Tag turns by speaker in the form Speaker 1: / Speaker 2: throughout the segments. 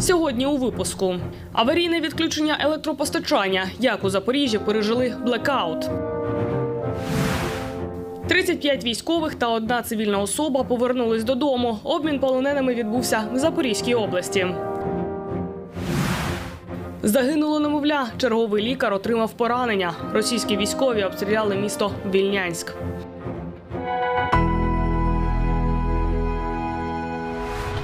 Speaker 1: Сьогодні у випуску аварійне відключення електропостачання. Як у Запоріжжі пережили блекаут. 35 військових та одна цивільна особа повернулись додому. Обмін полоненими відбувся в Запорізькій області. Загинуло немовля. Черговий лікар отримав поранення. Російські військові обстріляли місто Вільнянськ.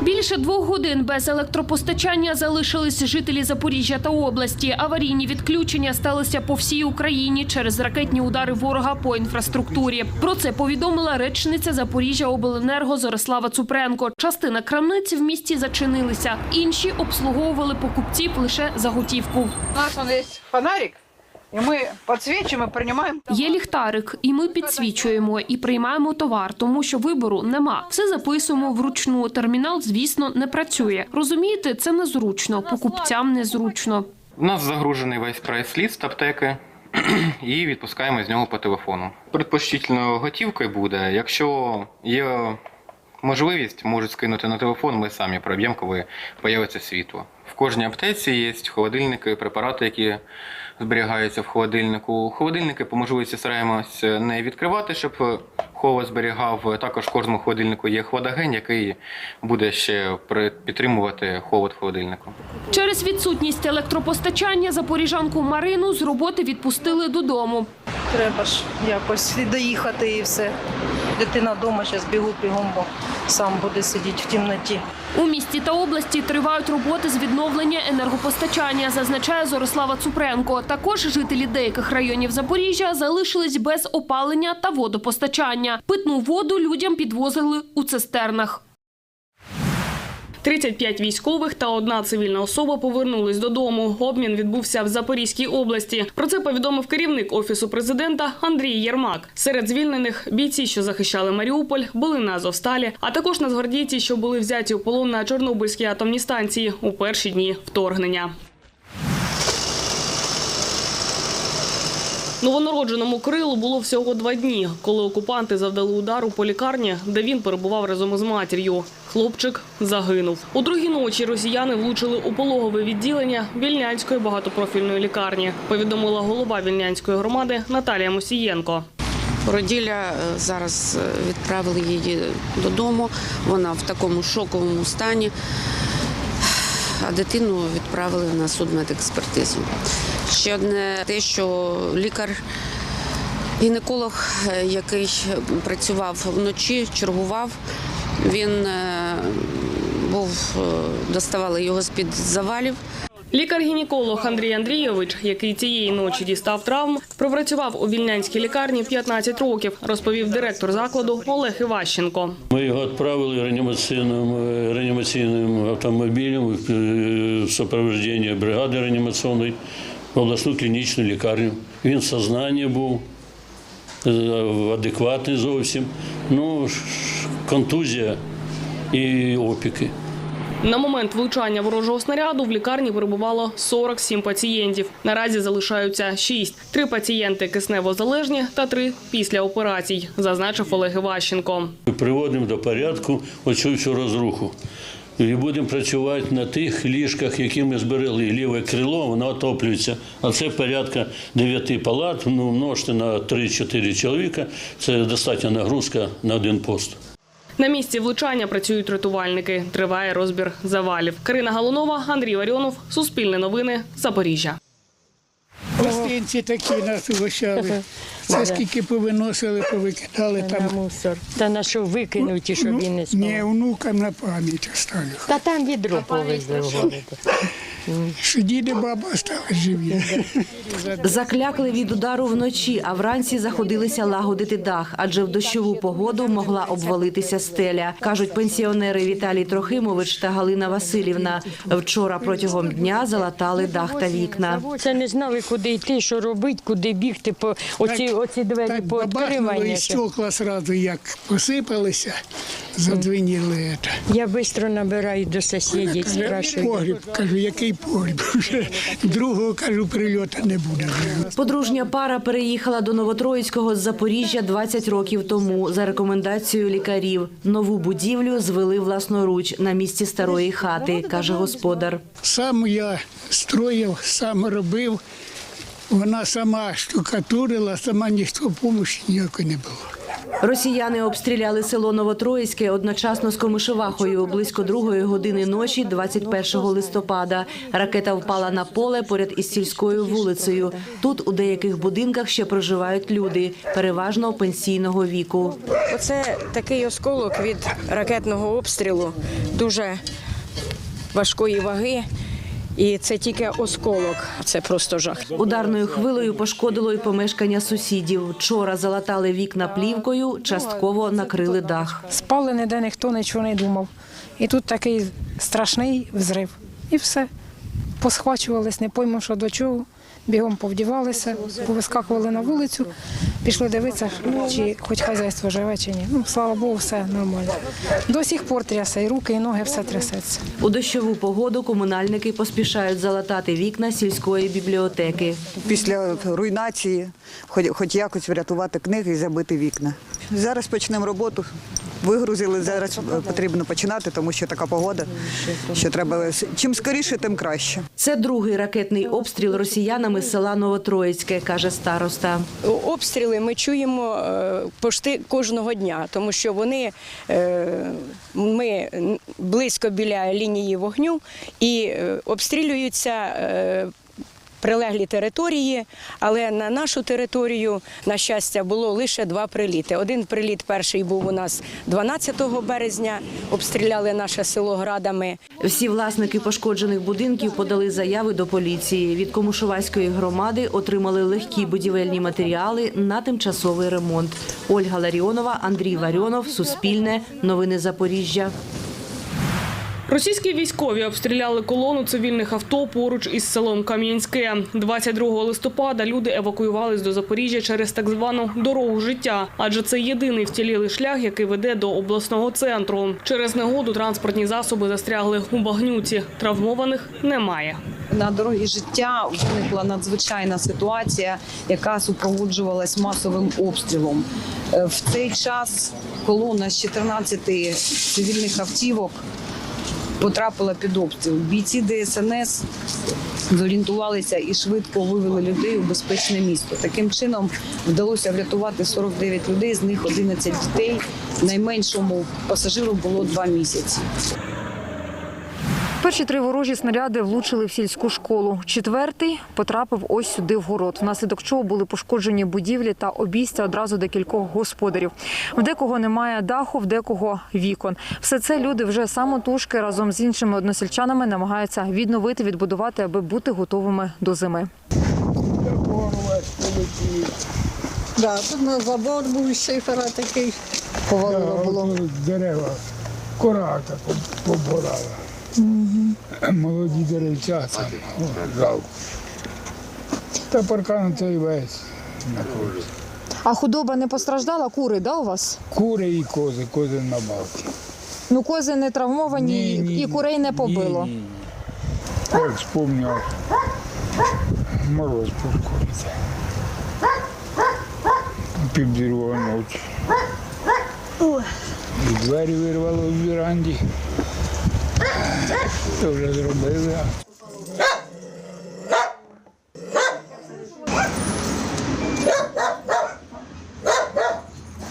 Speaker 2: Більше двох годин без електропостачання залишились жителі Запоріжжя та області. Аварійні відключення сталися по всій Україні через ракетні удари ворога по інфраструктурі. Про це повідомила речниця Запоріжжя обленерго Зорислава Цупренко. Частина крамниць в місті зачинилися, інші обслуговували покупців лише за готівку.
Speaker 3: Нас он фонарик, и мы подсвечиваем и принимаем.
Speaker 2: Є ліхтарик, і ми підсвічуємо і приймаємо товар, тому що вибору нема. Все записуємо вручну. Термінал, звісно, не працює. Розумієте, це незручно, покупцям незручно.
Speaker 4: У нас загружений весь прайс-ліст аптеки. І відпускаємо з нього по телефону. Предпочтительно готівкою буде. Якщо є можливість, можуть скинути на телефон, ми самі проб'ємо, коли появиться світло. В кожній аптеці є холодильники, препарати, які зберігаються в холодильнику. Холодильники по можливості стараємося не відкривати, щоб холод зберігав. Також в кожному холодильнику є хладагень, який буде ще підтримувати холод холодильнику.
Speaker 2: Через відсутність електропостачання запоріжанку Марину з роботи відпустили додому.
Speaker 5: Треба ж якось доїхати і все. Дитина вдома, зараз бігу бігом, бо сам буде сидіти в темноті.
Speaker 2: У місті та області тривають роботи з відновлення енергопостачання, зазначає Зорислава Цупренко. Також жителі деяких районів Запоріжжя залишились без опалення та водопостачання. Питну воду людям підвозили у цистернах.
Speaker 1: 35 військових та одна цивільна особа повернулись додому. Обмін відбувся в Запорізькій області. Про це повідомив керівник офісу президента Андрій Єрмак. Серед звільнених бійці, що захищали Маріуполь, були на Азовсталі, а також нацгвардійці, що були взяті у полон на Чорнобильській атомній станції у перші дні вторгнення. Новонародженому Крилу було всього два дні, коли окупанти завдали удару по лікарні, де він перебував разом із матір'ю. Хлопчик загинув. У другій ночі росіяни влучили у пологове відділення Вільнянської багатопрофільної лікарні. Повідомила голова Вільнянської громади Наталія Мосієнко.
Speaker 6: Породілля е, зараз е, відправили її додому. Вона в такому шоковому стані. А дитину відправили на судмедекспертизу. Ще одне те, що лікар, гінеколог, е, який працював вночі, чергував, він е, був, е, доставали його з-під завалів.
Speaker 1: Лікар-гінеколог Андрій Андрійович, який цієї ночі дістав травм, пропрацював у вільнянській лікарні 15 років, розповів директор закладу Олег Іващенко.
Speaker 7: Ми його відправили реанімаційним, реанімаційним автомобілем в в супроводженні бригади реанімаційної в обласну клінічну лікарню. Він в сознанні був е, адекватний зовсім. Ну, контузія і опіки.
Speaker 1: На момент влучання ворожого снаряду в лікарні перебувало 47 пацієнтів. Наразі залишаються 6. Три пацієнти кисневозалежні та три після операцій, зазначив Олег Іващенко.
Speaker 7: Приводимо до порядку оцю всю розруху. І будемо працювати на тих ліжках, які ми зберегли. Ліве крило, воно отоплюється. А це порядка 9 палат, ну, множте на 3-4 чоловіка. Це достатня нагрузка на один пост.
Speaker 1: На місці влучання працюють рятувальники. Триває розбір завалів. Карина Галунова, Андрій Варіонов, Суспільне новини, Запоріжжя.
Speaker 8: Гостинці такі нас угощали. Це скільки повиносили, повикидали
Speaker 9: на
Speaker 8: там.
Speaker 9: мусор. Та на що викинуті, щоб він не
Speaker 8: Ні,
Speaker 9: спав.
Speaker 8: внукам на пам'ять оставлю.
Speaker 9: Та там відро повезли в городу.
Speaker 8: Що діди баба остались живі.
Speaker 10: Заклякли від удару вночі, а вранці заходилися лагодити дах, адже в дощову погоду могла обвалитися стеля. кажуть пенсіонери Віталій Трохимович та Галина Васильівна. Вчора протягом дня залатали дах та вікна.
Speaker 9: Це не знали, куди йти, що робити, куди бігти, по оці, оці двері
Speaker 8: бабахнуло і стекла одразу як посипалися, задзвеніли.
Speaker 9: Я швидко набираю до сусідів, спрашую.
Speaker 8: Погріб, кажу, який погріб. Вже другого кажу, прильоту не буде.
Speaker 10: Подружня пара переїхала до Новотроїцького з Запоріжжя 20 років тому за рекомендацією лікарів. Нову будівлю звели власноруч на місці старої хати, каже господар.
Speaker 8: Сам я строїв, сам робив. Вона сама штукатурила, сама ніхто допомоги ніякої не було.
Speaker 10: Росіяни обстріляли село Новотроїцьке одночасно з Комишевахою близько другої години ночі, 21 листопада. Ракета впала на поле поряд із сільською вулицею. Тут у деяких будинках ще проживають люди, переважно пенсійного віку.
Speaker 9: Оце такий осколок від ракетного обстрілу, дуже важкої ваги. І це тільки осколок, це просто жах.
Speaker 10: Ударною хвилею пошкодило й помешкання сусідів. Вчора залатали вікна плівкою, частково накрили дах.
Speaker 11: Спали ніде ніхто нічого не думав. І тут такий страшний взрив. І все. Посхвачувались, не пойму, що до чого. Бігом повдівалися, повискакували на вулицю, пішли дивитися, чи хоч хазяйство живе, чи ні. Ну, слава Богу, все нормально. До сих пор трясе, і руки, і ноги, все трясеться.
Speaker 10: У дощову погоду комунальники поспішають залатати вікна сільської бібліотеки.
Speaker 12: після руйнації, хоч, хоч якось врятувати книги і забити вікна. Зараз почнемо роботу. Вигрузили, зараз е, потрібно починати, тому що така погода, що треба чим скоріше, тим краще.
Speaker 10: Це другий ракетний обстріл росіянами з села Новотроїцьке, каже староста.
Speaker 9: Обстріли ми чуємо е, пошти кожного дня, тому що вони е, ми близько біля лінії вогню і обстрілюються. Прилеглі території, але на нашу територію, на щастя, було лише два приліти. Один приліт перший був у нас 12 березня. Обстріляли наше село градами.
Speaker 10: Всі власники пошкоджених будинків подали заяви до поліції. Від Комушувацької громади отримали легкі будівельні матеріали на тимчасовий ремонт. Ольга Ларіонова, Андрій Варіонов, Суспільне, Новини Запоріжжя.
Speaker 1: Російські військові обстріляли колону цивільних авто поруч із селом Кам'янське. 22 листопада люди евакуювались до Запоріжжя через так звану дорогу життя, адже це єдиний вцілілий шлях, який веде до обласного центру. Через негоду транспортні засоби застрягли у багнюці. Травмованих немає.
Speaker 13: На дорогі життя виникла надзвичайна ситуація, яка супроводжувалась масовим обстрілом. Е, В цей час колона з 14 цивільних автівок потрапила під обстріл. Бійці ДСНС зорієнтувалися і швидко вивели людей у безпечне місто. Таким чином вдалося врятувати 49 людей, з них 11 дітей. Найменшому пасажиру було 2 місяці.
Speaker 14: Перші три ворожі снаряди влучили в сільську школу. Четвертий потрапив ось сюди в город, внаслідок чого були пошкоджені будівлі та обійстя одразу декількох господарів. В декого немає даху, в декого вікон. Все це люди вже самотужки разом з іншими односельчанами намагаються відновити, відбудувати, аби бути готовими до зими.
Speaker 8: Да, тут на забор був шифера такий. Повалило було. Дерева, кора така Молоді деревцята, о, жалко. Та паркан цей весь на знаходиться.
Speaker 14: А худоба не постраждала? Кури, да, у вас?
Speaker 8: Кури і кози, кози на балки.
Speaker 14: Ну, кози не травмовані
Speaker 8: Ні, ні,
Speaker 14: і курей не побило.
Speaker 8: Ні, ні. Як спомнив, мороз пошкодиться. Півдірова ночі. І двері вирвало в віранді. То вже зробили.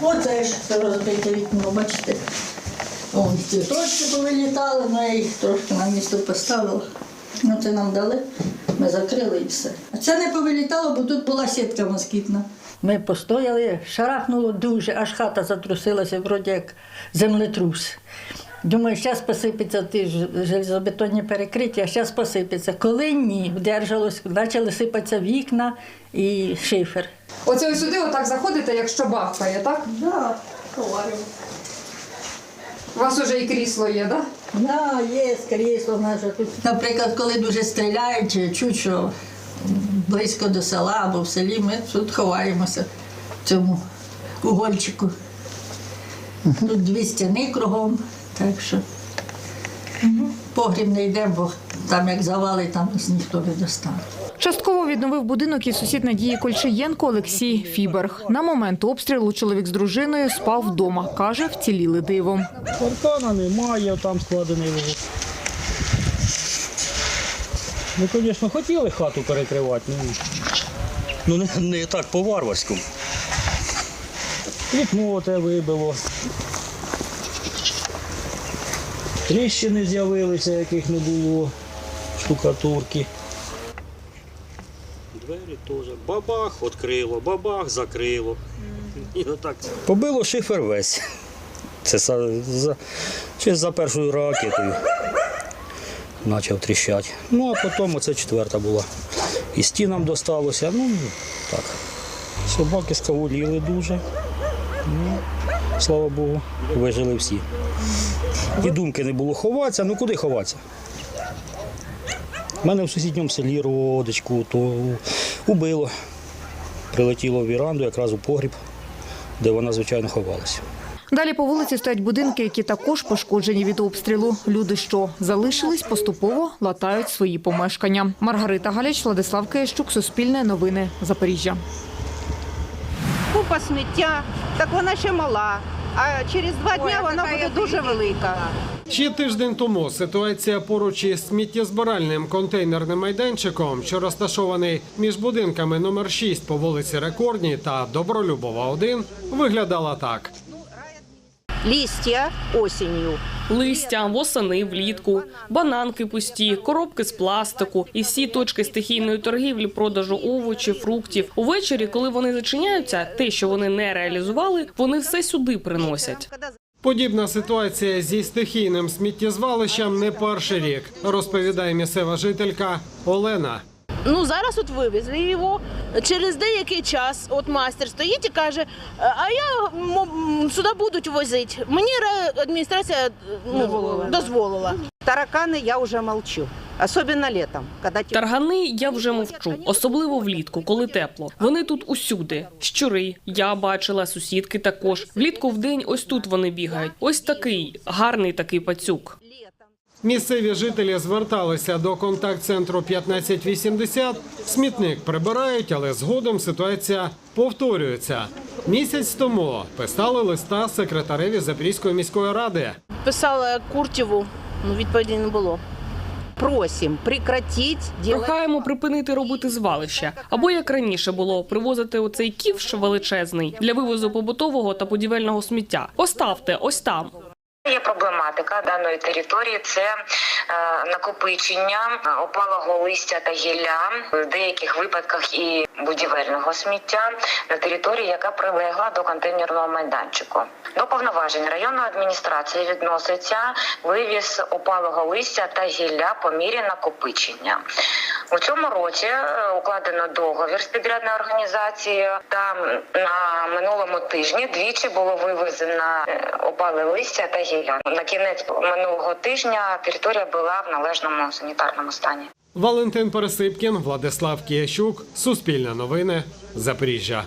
Speaker 15: Оце ж розбите вікно, бачите. Вон ці повилітали, ну я їх трошки на місто поставила. Ну це нам дали, ми закрили і все. А це не повилітало, бо тут була сітка москітна. Ми постояли, шарахнуло дуже, аж хата затрусилася, вроді як землетрус. Думаю, зараз посипеться ті ж железобетонні перекриття, зараз посипеться. Коли ні, вдержалось, почали сипатися вікна і шифер.
Speaker 14: Оце ось сюди отак заходите, якщо бахкає, так?
Speaker 15: Да, ховаємо.
Speaker 14: У вас уже і крісло є, так?
Speaker 15: Да, є крісло наше тут. Наприклад, коли дуже стріляють, чи чуть що близько до села або в селі, ми тут ховаємося в цьому угольчику. Тут дві стіни кругом, так що погріб не йде, бо Там як завали, там нас ніхто не достане.
Speaker 14: Частково відновив будинок і сусід Надії Кольчиєнко Олексій Фіберг. На момент обстрілу чоловік з дружиною спав вдома. Каже, вціліли дивом.
Speaker 16: Паркана немає, там складений вугол. Ну, звісно, хотіли хату перекривати, ну, ну не, не так по-варварському. Вікно те вибило. Тріщини з'явилися, яких не було, штукатурки. Двері теж. Бабах відкрило, бабах закрило. І отак. Побило шифер весь. Це за, за, ще за першою ракетою почав тріщати. Ну, а потім оце четверта була. І стінам досталося. Ну, так. Собаки скавуліли дуже. Ну, слава Богу, вижили всі. І думки не було ховатися, ну куди ховатися? У мене в сусідньому селі родичку, то убило. Прилетіло в віранду, якраз у погріб, де вона, звичайно, ховалася.
Speaker 14: Далі по вулиці стоять будинки, які також пошкоджені від обстрілу. Люди, що залишились, поступово латають свої помешкання. Маргарита Галяч, Владислав Киящук, Суспільне новини, Запоріжжя.
Speaker 17: Купа сміття, так вона ще мала. А через два дні вона буде дуже велика.
Speaker 18: Ще тиждень тому ситуація поруч із сміттєзбиральним контейнерним майданчиком, що розташований між будинками номер 6 по вулиці Рекордній та Добролюбова 1, виглядала так.
Speaker 17: Листя осінню.
Speaker 1: Листя, восени, влітку, бананки пусті, коробки з пластику і всі точки стихійної торгівлі, продажу овочів, фруктів. Увечері, коли вони зачиняються, те, що вони не реалізували, вони все сюди приносять.
Speaker 18: Подібна ситуація зі стихійним сміттєзвалищем не перший рік, розповідає місцева жителька Олена.
Speaker 5: Ну зараз от вивезли його. Через деякий час от мастер стоїть і каже: а я сюди будуть возити. Мені адміністрація ну, дозволила.
Speaker 17: Таракани я вже молчу. Особенно летом, когда те-
Speaker 1: Таргани я вже мовчу, особливо влітку, коли тепло. Вони тут усюди. Щури, я бачила, сусідки також. Влітку в день ось тут вони бігають. Ось такий гарний такий пацюк.
Speaker 18: Місцеві жителі зверталися до контакт-центру 1580. Смітник прибирають, але згодом ситуація повторюється. Місяць тому писали листа секретареві Запорізької міської ради.
Speaker 5: Писала Куртєву, ну відповіді не було.
Speaker 17: просим прекратить делать
Speaker 1: Прохаємо припинити робити звалища. Або як раніше було привозити оцей ківш величезний для вивозу побутового та будівельного сміття. Поставте ось там.
Speaker 4: Є проблематика даної території це накопичення опалого листя та гілля в деяких випадках і будівельного сміття на території, яка прилегла до контейнерного майданчику. До повноважень районної адміністрації відноситься вивіз опалого листя та гілля по мірі накопичення. У цьому році е, укладено договір з підрядною організацією. Та на минулому тижні двічі було вивезено е, опале листя та гілля. На кінець минулого тижня територія була в належному санітарному стані.
Speaker 18: Валентин Пересипкін, Владислав Кіящук, Суспільне новини, Запоріжжя.